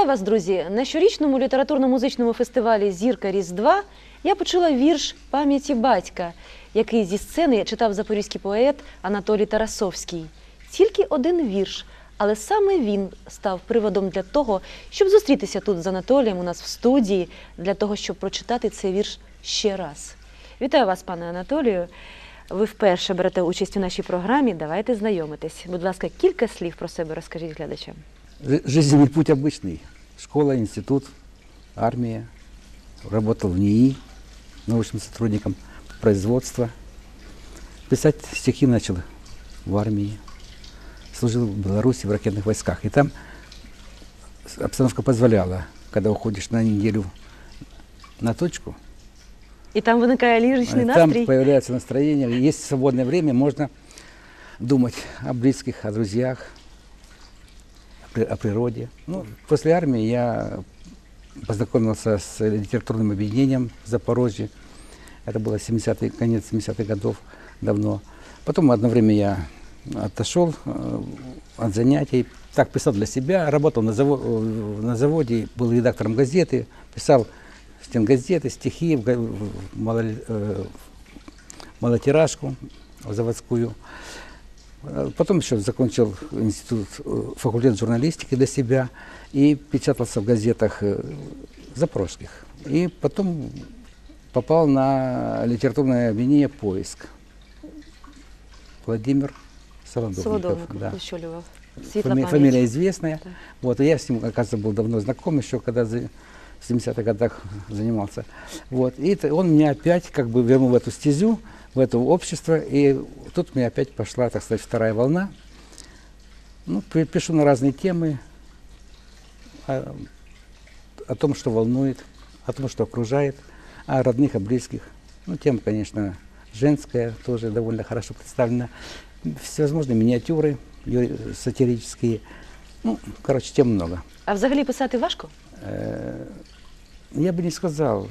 Вітаю вас, друзі! На щорічному літературно-музичному фестивалі Зірка Різдва я почула вірш пам'яті батька, який зі сцени читав запорізький поет Анатолій Тарасовський. Тільки один вірш, але саме він став приводом для того, щоб зустрітися тут з Анатолієм у нас в студії, для того, щоб прочитати цей вірш ще раз. Вітаю вас, пане Анатолію. Ви вперше берете участь у нашій програмі. Давайте знайомитись. Будь ласка, кілька слів про себе розкажіть глядачам. Жи- Жизненный путь обычный. Школа, институт, армия. Работал в НИИ научным сотрудником производства. Писать стихи начал в армии. Служил в Беларуси в ракетных войсках. И там с- обстановка позволяла, когда уходишь на неделю на точку, І там виникає ліричний э, там настрій. появляется настроение. Есть свободное время, можно думать о близких, о друзьях, о при- о природе. Ну, после армии я познакомился с литературным объединением в Запорожье. Это было 70 конец 70-х годов давно. Потом одно время я отошел э, от занятий, так писал для себя, работал на, заво- э, на заводе, был редактором газеты, писал стенгазеты, стихи, мало- э, малотиражку заводскую. Э, Потом еще закончил институт, э, факультет журналистики для себя и печатался в газетах э, запорожских. И потом попал на литературное объединение «Поиск». Владимир Солодовников. Солодовник да. Фами-. Фамилия известная. Так. Вот, и я с ним, оказывается, был давно знаком еще, когда за- в 70-х годах занимался. Вот, и это он меня опять как бы вернул в эту стезю, в это общество, и тут у меня опять пошла, так сказать, вторая волна. Ну, пи- пишу на разные темы, о, о том, что волнует, о том, что окружает, о родных, о близких. Ну, тема, конечно, женская, тоже довольно хорошо представлена. Всевозможные миниатюры сатирические. Ну, короче, тем много. А взагалі писати важко? Э, Я бы не сказал.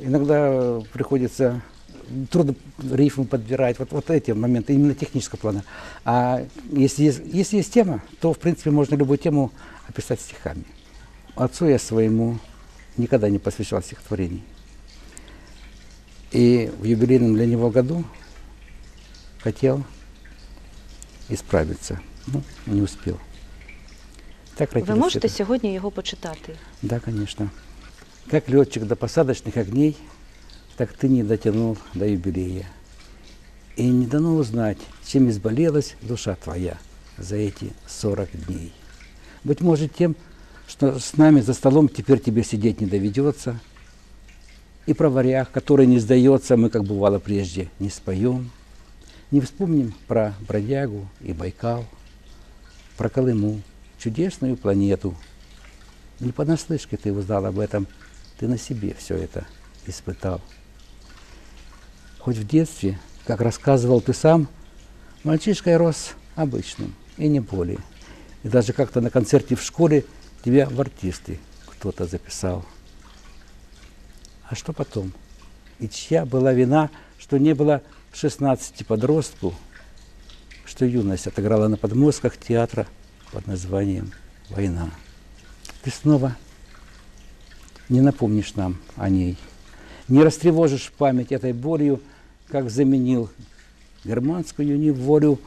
Иногда приходится трудно рифмы подбирать, вот, вот эти моменты, именно технического плана. А если есть, если есть тема, то, в принципе, можно любую тему описать стихами. Отцу я своему никогда не посвящал стихотворений. И в юбилейном для него году хотел исправиться, ну, не успел. Так родились можете это. сьогодні його почитати? Да, конечно. Как летчик до посадочных огней, так ты не дотянул до юбилея. И не дано узнать, чем изболелась душа твоя за эти сорок дней. Быть может, тем, что с нами за столом теперь тебе сидеть не доведется, и про варях, который не сдается, мы, как бывало прежде, не споем, не вспомним про бродягу и Байкал, про Колыму, чудесную планету, не понаслышке ты узнал об этом, ты на себе все это испытал. Хоть в детстве, как рассказывал ты сам, мальчишкой рос обычным и не более. И даже как-то на концерте в школе тебя в артисты кто-то записал. А что потом? И чья была вина, что не было 16 подростку, что юность отыграла на подмостках театра под названием «Война». Ты снова не напомнишь нам о ней, не растревожишь память этой болью, как заменил германскую неволю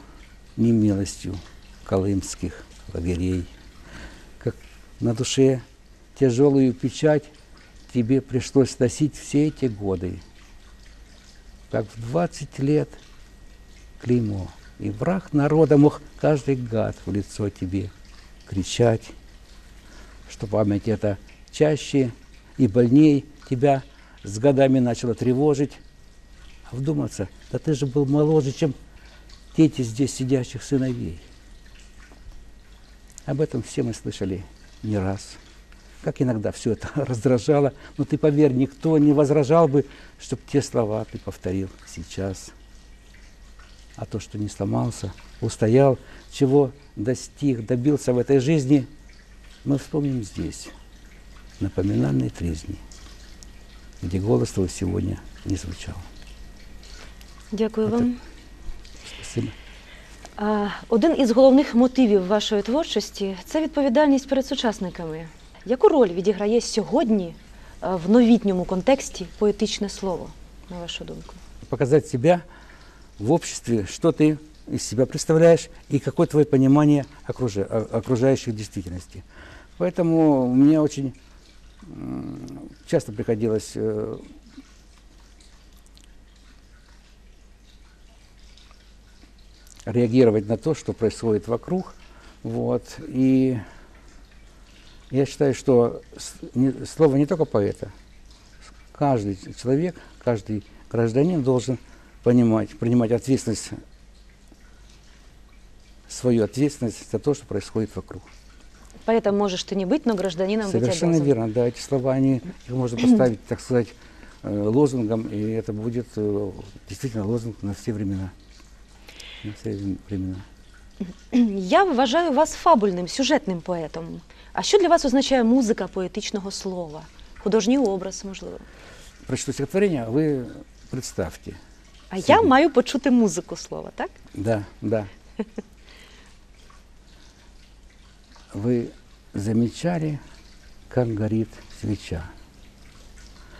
немилостью колымских лагерей. Как на душе тяжелую печать тебе пришлось носить все эти годы. Как в 20 лет клеймо, и враг народа мог каждый гад в лицо тебе кричать, что память эта чаще и больней тебя с годами начала тревожить. А вдуматься, да ты же был моложе, чем дети здесь сидящих сыновей. Об этом все мы слышали не раз. Как иногда все это раздражало, но ты поверь, никто не возражал бы, чтобы те слова ты повторил сейчас. А то, что не сломался, устоял, чего достиг, добился в этой жизни, мы вспомним здесь, на поминальной тризне, где голос твой сегодня не звучал. Дякую Це- вам. Спасибо. Один із головних мотивів вашої творчості це відповідальність перед сучасниками. Яку роль відіграє сьогодні в новітньому контексті поетичне слово, на вашу думку? Показать себя в обществе, что ты из себя представляешь и какое твое понимание окружа- о- окружающей действительности. Поэтому мне очень м, часто приходилось э, реагировать на то, что происходит вокруг. Вот. И я считаю, что слово не только поэта. Каждый человек, каждый гражданин должен понимать, принимать ответственность, свою ответственность за то, что происходит вокруг. Поэтом можешь ты не быть, но гражданином быть Совершенно обязан. верно, да, эти слова, они, их можно поставить, так сказать, э, лозунгом, и это будет э, действительно лозунг на все времена. На все времена. Я вважаю вас фабульним, сюжетним поетом. А що для вас означає музика поетичного слова? Художній образ, можливо. Прочту стихотворение, а вы представьте. А я Собі. маю почути музику слова, так? Да, да. Вы замечали, как горит свеча?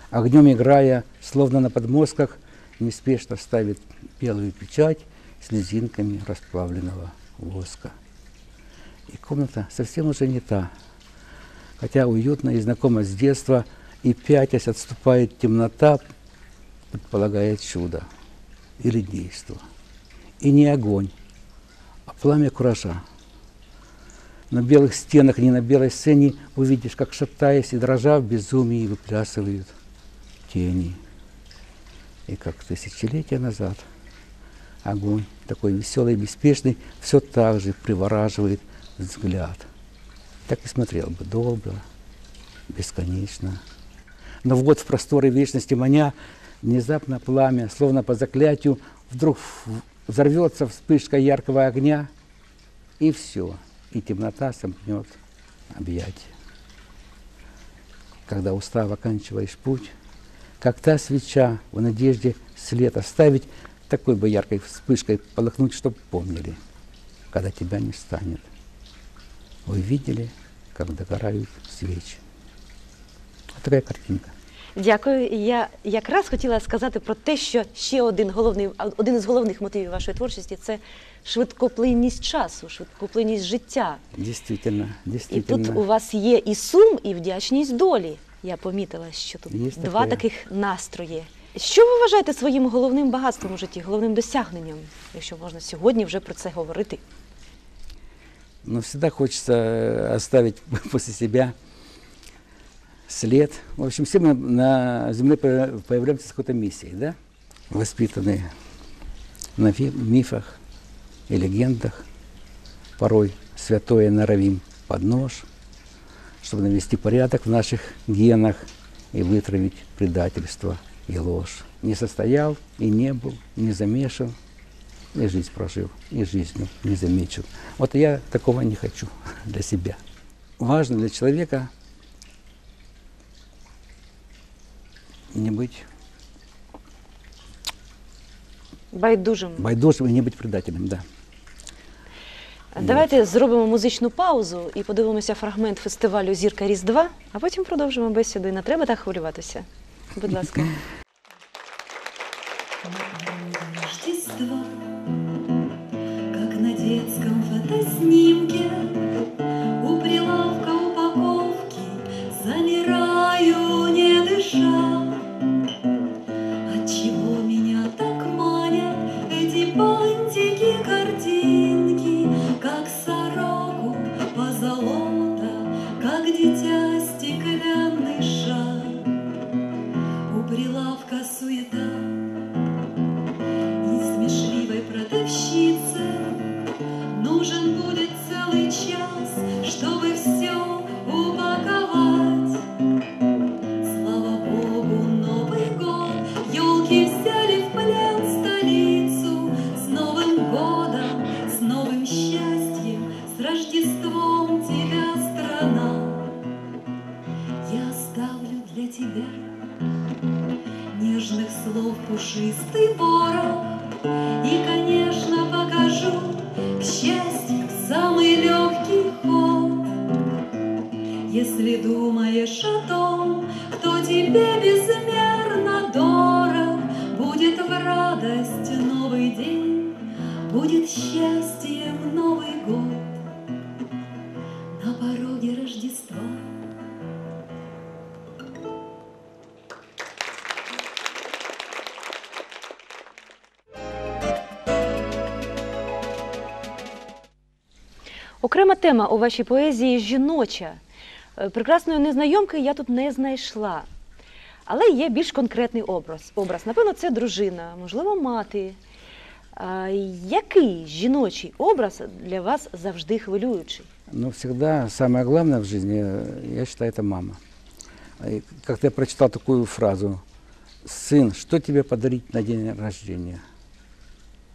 Огнем играя, словно на подмостках, неспешно ставит белую печать слезинками расплавленного воска. И комната совсем уже не та, хотя уютно и знакома с детства, и пятясь отступает темнота, предполагает чудо или действо. И не огонь, а пламя куража. На белых стенах, не на белой сцене увидишь, как шатаясь и дрожа в безумии выплясывают тени. И как тысячелетия назад огонь, такой веселый беспечный, все так же привораживает взгляд. Так и смотрел бы долго, бесконечно. Но вот в просторы вечности маня внезапно пламя, словно по заклятию, вдруг взорвется вспышка яркого огня, и все, и темнота сомкнет объятия. Когда устав оканчиваешь путь, как та свеча в надежде след оставить, такой бы яркой вспышкой полыхнуть, чтоб помнили, когда тебя не станет. Вы видели, как догорают свечи. Вот такая картинка. Дякую. Я якраз хотіла сказати про те, що ще один головний один із головних мотивів вашої творчості це швидкоплинність часу, швидкоплинність життя. Действительно, І тут у вас є і сум, і вдячність долі. Я помітила, що тут Є два таке. таких настрої. Що ви вважаєте своїм головним багатством у житті, головним досягненням, якщо можна сьогодні вже про це говорити? Но всегда хочется э, оставить после себя след. В общем, все мы на Земле по- появляемся с какой-то миссией, да? Воспитанные на мифах и легендах. Порой святое норовим под нож, чтобы навести порядок в наших генах и вытравить предательство и ложь. Не состоял и не был, не замешан, и жизнь прожил, и жизнью не замечен. Вот я такого не хочу для себя. Важно для человека не быть Байдужим. байдужим и не быть предателем, да. Давайте зробимо музичну паузу і подивимося фрагмент фестивалю Зірка Різдва, а потім продовжимо бесіду. І не треба так хвилюватися. Будь ласка. Рождество, как на детском фотоснимке, У прилавка упаковки замираю, не дыша. тема у вашій поезії жіноча. Е, Прекрасної незнайомки я тут не знайшла. Але є більш конкретний образ. образ. Напевно, це дружина, можливо, мати. А, який жіночий образ для вас завжди хвилюючий? Но всегда самое главное в жизни, э, я считаю, это мама. И Как-то я прочитал такую фразу. Сын, что тебе подарить на день рождения?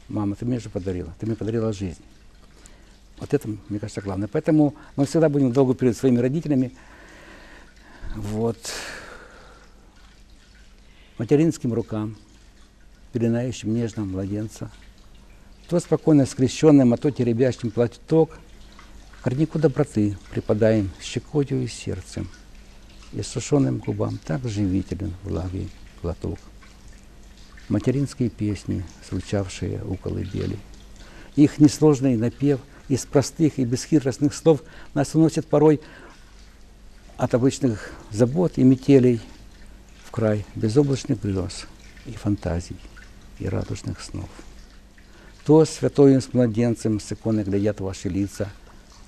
Мама, ты мне же подарила. Ты мне подарила жизнь. Вот это, мне кажется, главное. Поэтому мы всегда будем долго перед своими родителями. Вот. Материнским рукам, пеленающим нежного младенца. То спокойно скрещенным, а то теребящим платок – Корнику доброты припадаем щекотью и сердцем, и сушеным губам так живителен влаги глоток. Материнские песни, звучавшие у колыбели. Их несложный напев из простых и бесхитростных слов нас уносит порой от обычных забот и метелей в край безоблачных грез и фантазий, и радужных снов. То святою с младенцем с иконы глядят ваши лица,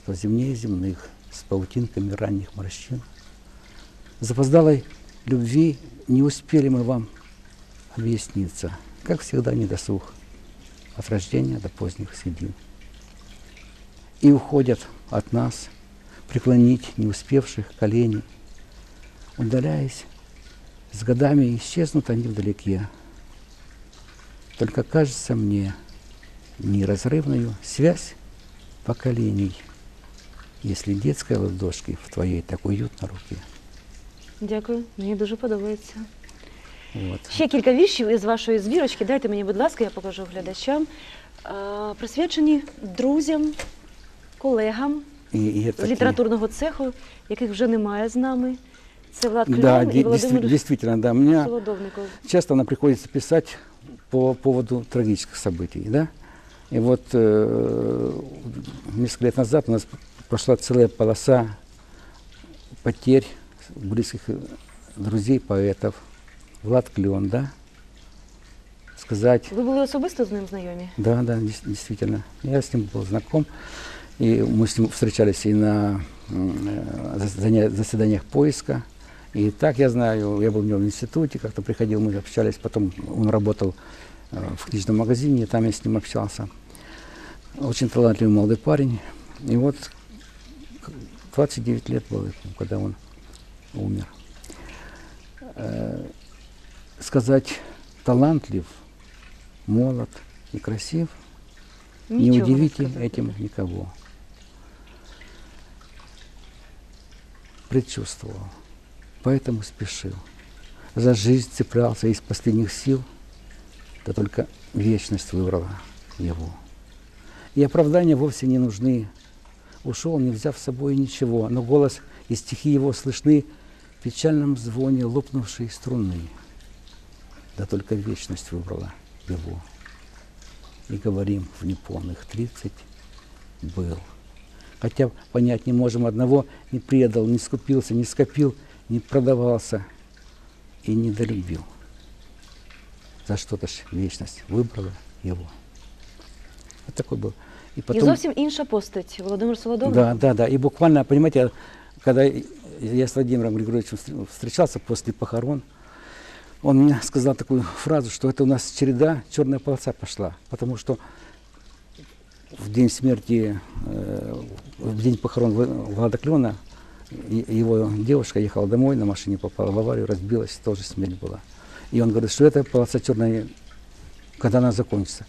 то земнее земных, с паутинками ранних морщин. Запоздалой любви не успели мы вам объясниться, как всегда недосуг, от рождения до поздних седин И уходят от нас преклонить не успевших коленей, удаляясь, с годами исчезнут они вдалеке. Только кажется мне неразрывную связь поколений, если детской ладошки в твоей так уютно руке. Дякую, мені дуже подобається. Вот. Ще кілька віршів із вашої збірочки. Дайте мені, будь ласка, я покажу глядачам. А, Присвячені друзям, колегам И, и это з такие- літературного цеху, яких вже немає з нами. Це Влад Да, Клян де- і Володимир действи- действительно, да. Мне Солодовников. часто нам приходится писать по поводу трагических событий, да. И вот э, несколько лет назад у нас прошла целая полоса потерь близких э, друзей, поэтов. Влад Клен, да. Сказать Ви були особисто з ним знайомі? Да, да, дес- действительно. Я с ним был знаком. И мы с ним встречались и на э, заседаниях поиска. И так я знаю, я был у него в институте, как-то приходил, мы общались. Потом он работал э, в книжном магазине, там я с ним общался. Очень талантливый молодой парень. И вот к- 29 лет было, когда он умер. Э, Сказать талантлив, молод и красив не Нічого удивите этим никого. Предчувствовал, поэтому спешил. За жизнь цеплялся из последних сил, да только вечность выбрала его. И оправдания вовсе не нужны. Ушел, не взяв с собой ничего, но голос и стихи его слышны в печальном звоне лопнувшей струны. Да только вечность выбрала его и говорим в неполных тридцать был Хотя понять не можем одного, не предал, не скупился, не скопил, не продавался и не долюбил. За что-то ж вечность выбрала его. Вот такой был. И І зовсім інша постать Володимир Солодовник. да, да, да. И буквально, понимаете, когда я с Владимиром Григорьевичем встр- встречался после похорон, он мне сказал такую фразу, что это у нас череда, черная полоса пошла. Потому что в день смерти, э, в день похорон Вла- Влада Клена, его девушка ехала домой, на машине попала в аварию, разбилась, тоже смерть была. И он говорит, что эта полоса черная, когда она закончится.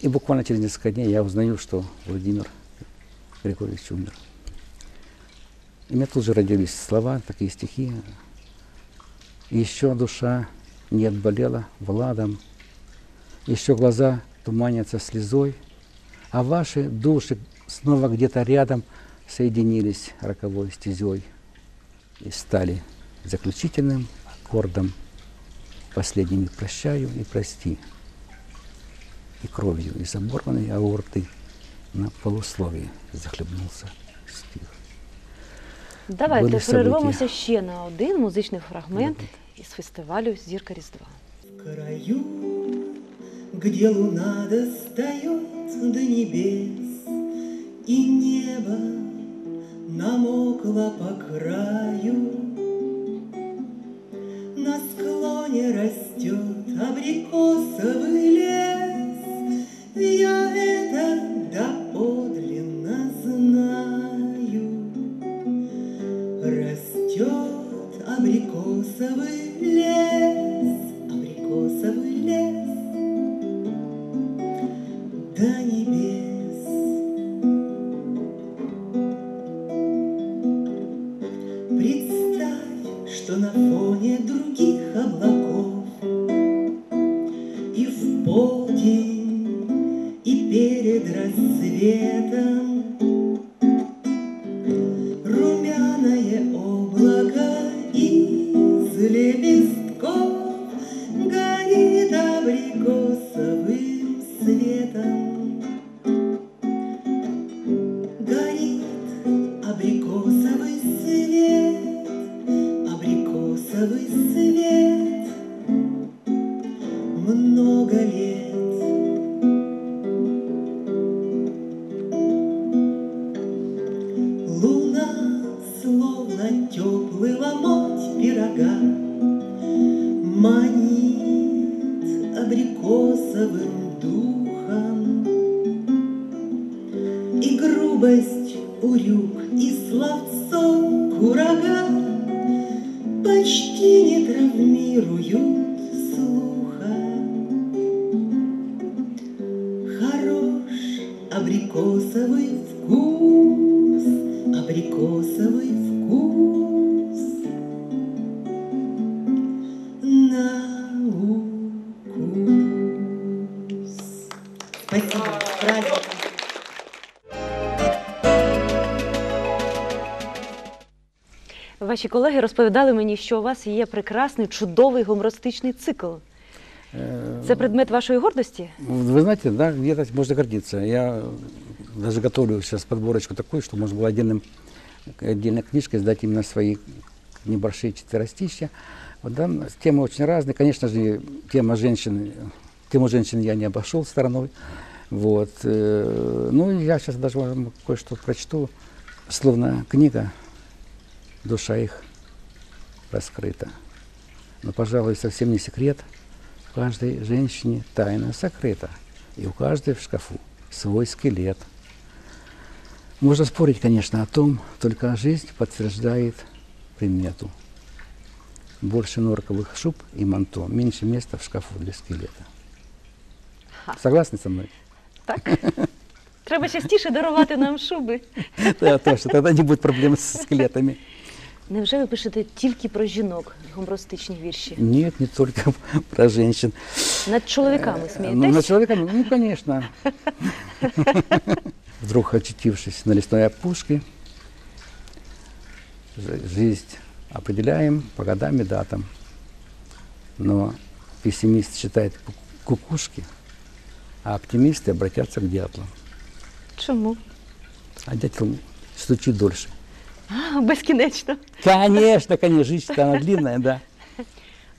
И буквально через несколько дней я узнаю, что Владимир Григорьевич умер. И у меня тут же родились слова, такие стихи. Еще душа не отболела Владом, еще глаза туманятся слезой, а ваши души снова где-то рядом соединились роковой стезей. и стали заключительным аккордом. Последний миг прощаю и прости. И кровью из оборванной аорты на полусловие захлебнулся стих. Давайте Були перервемося ще на один музичний фрагмент із фестивалю Зірка Різдва. В краю, где луна достает до небес, И небо намокло по краю, На склоне растет абрикосовый лес, Я из абрикосовый вкус, абрикосовый вкус на укус. Спасибо. Праздником. Ваші колеги розповідали мені, що у вас є прекрасний, чудовий гумористичний цикл. Це предмет вашої гордості? Вы знаете, да, где-то можно гордиться. Я даже готовлю сейчас подборочку такую, что можно было отдельным, отдельной книжкой сдать именно свои небольшие четверостища. Вот, да, темы очень разные. Конечно же, тема женщин, тему женщин я не обошел стороной. Вот. э, Ну, я сейчас даже вам кое-что прочту. Словно книга, душа их раскрыта. Но, пожалуй, совсем не секрет, в каждой женщине тайна сокрыта, и у каждой в шкафу свой скелет. Можно спорить, конечно, о том, только жизнь подтверждает примету. Больше норковых шуб и манто, меньше места в шкафу для скелета. Согласны со мной? Так. Треба частіше дарувати нам шуби. Да, точно, тогда не будет проблем с скелетами. Невже ви пишете тільки про жінок гумористичні вірші? Нет, не только про женщин. Над чоловіками Ну, смієтесь? на человека, ну, конечно. Вдруг очутившись на лесной опушке, жи- жизнь определяем по годам и датам. Но пессимист считает ку- кукушки, а оптимисты обратятся к дятлам. Чому? А дятел стучит дольше. А, безкінечно. Конечно, конечно, жизнь она длинная, да.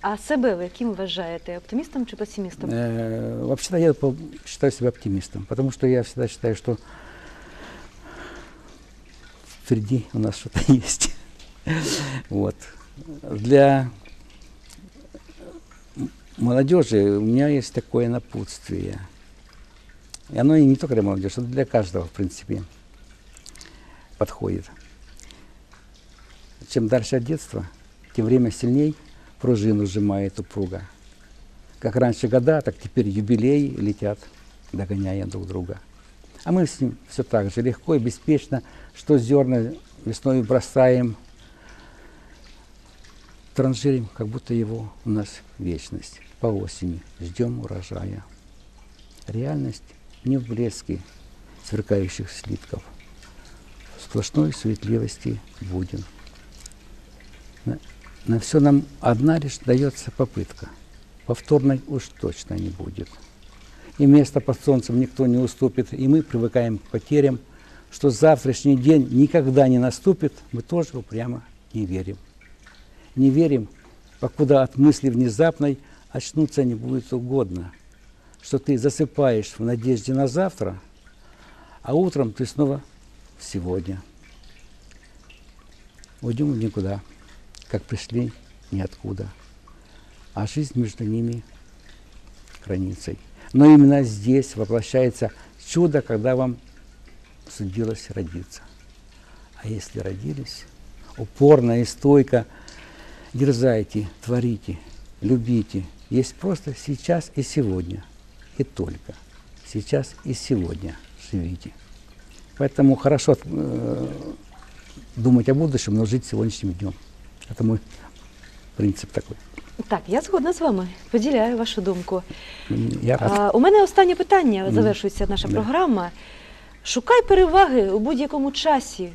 А себе ви яким вважаєте? Оптимістом чи песимістом? Э, Вообще-то я по- считаю себя оптимистом, потому что я всегда считаю, что впереди у нас что-то есть. Вот. Для молодежи у меня есть такое напутствие. И оно и не только для молодежи, это для каждого, в принципе, подходит. Чем дальше от детства, тем время сильней пружину сжимает упруга. Как раньше года, так теперь юбилеи летят, догоняя друг друга. А мы с ним все так же легко и беспечно, что зерна весной бросаем, транжирим, как будто его у нас вечность. По осени ждем урожая. Реальность не в блеске сверкающих слитков, в сплошной суетливости будем. На все нам одна лишь дается попытка. Повторной уж точно не будет. И место под солнцем никто не уступит, и мы привыкаем к потерям, что завтрашний день никогда не наступит, мы тоже упрямо не верим. Не верим, покуда от мысли внезапной очнуться не будет угодно, что ты засыпаешь в надежде на завтра, а утром ты снова сегодня. Уйдем в никуда, как пришли ниоткуда, а жизнь между ними границей. Но именно здесь воплощается чудо, когда вам судилось родиться. А если родились, упорно и стойко дерзайте, творите, любите. Есть просто сейчас и сегодня, и только сейчас и сегодня живите. Поэтому хорошо э, думать о будущем, но жить сегодняшним днем. Это мой принцип такой. Так, я згодна з вами, поділяю вашу думку. М, Я рад. А, у мене останнє питання, Мгм. завершується наша Да. програма. Шукай переваги у будь-якому часі,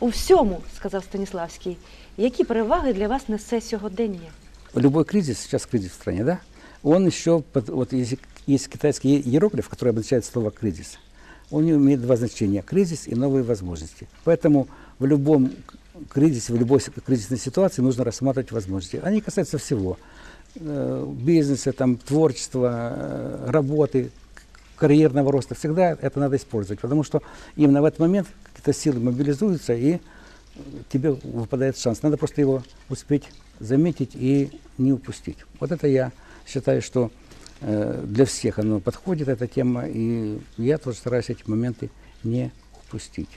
у всьому, сказав Станіславський. Які переваги для вас несе сьогодення? любой кризис, сейчас кризис в стране, да, он еще, под- вот есть, есть китайский е- иероглиф, который обозначает слово кризис. Он имеет два значения – кризис и новые возможности. Поэтому в любом к- кризисе, в любой кризисной ситуации нужно рассматривать возможности. Они касаются всего э, бизнеса, там, творчества, э, работы, карьерного роста. Всегда это надо использовать, потому что именно в этот момент какие-то силы мобилизуются, и э, тебе выпадает шанс. Надо просто его успеть заметить и не упустить. Вот это я считаю, что для всех оно подходит, эта тема, и я тоже стараюсь эти моменты не упустить.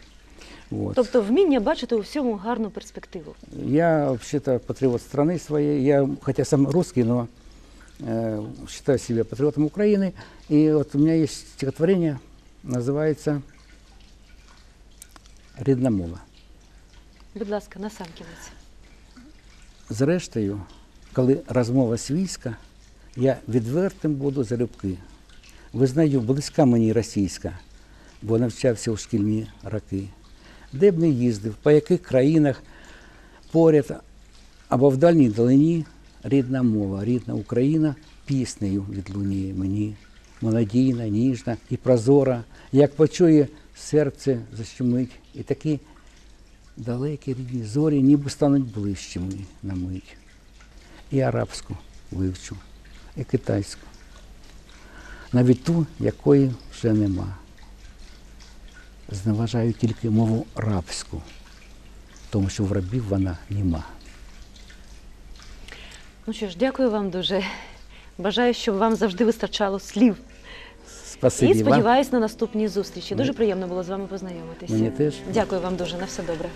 Вот. Тобто вміння бачити у всьому гарну перспективу. Я вообще-то патриот страны своей. Я, хотя сам русский, но э, считаю себя патриотом Украины. И вот у меня есть стихотворение, называется «Рідна мова». Будь ласка, насамкінець. Зрештою, коли розмова свійська, я відвертим буду залюбки. Визнаю, близька мені російська, бо навчався у шкільні роки. Де б не їздив, по яких країнах поряд або в дальній далині рідна мова, рідна Україна піснею відлуніє мені. Молодійна, ніжна і прозора, як почує серце защемить, і такі далекі рідні зорі ніби стануть ближчими на мить. І арабську вивчу, і китайську, навіть ту, якої вже нема. Зневажаю тільки мову рабську, тому що в рабів вона нема. Ну що ж, дякую вам дуже. Бажаю, щоб вам завжди вистачало слів. Спасибі І сподіваюсь на наступні зустрічі. Дуже приємно було з вами познайомитися. Мені теж. Дякую вам дуже. На все добре.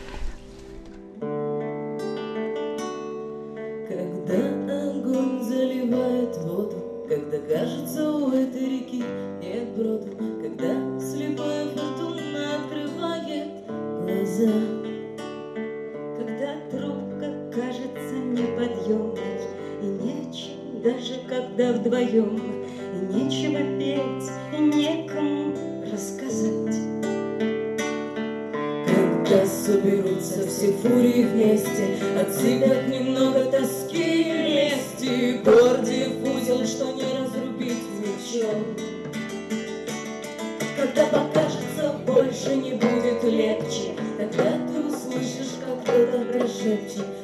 Кто-то прошепчет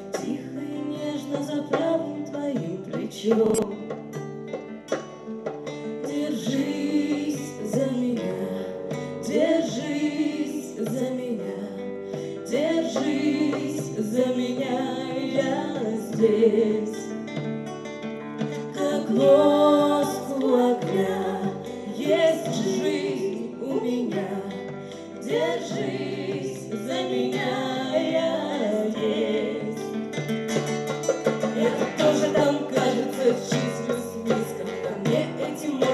мне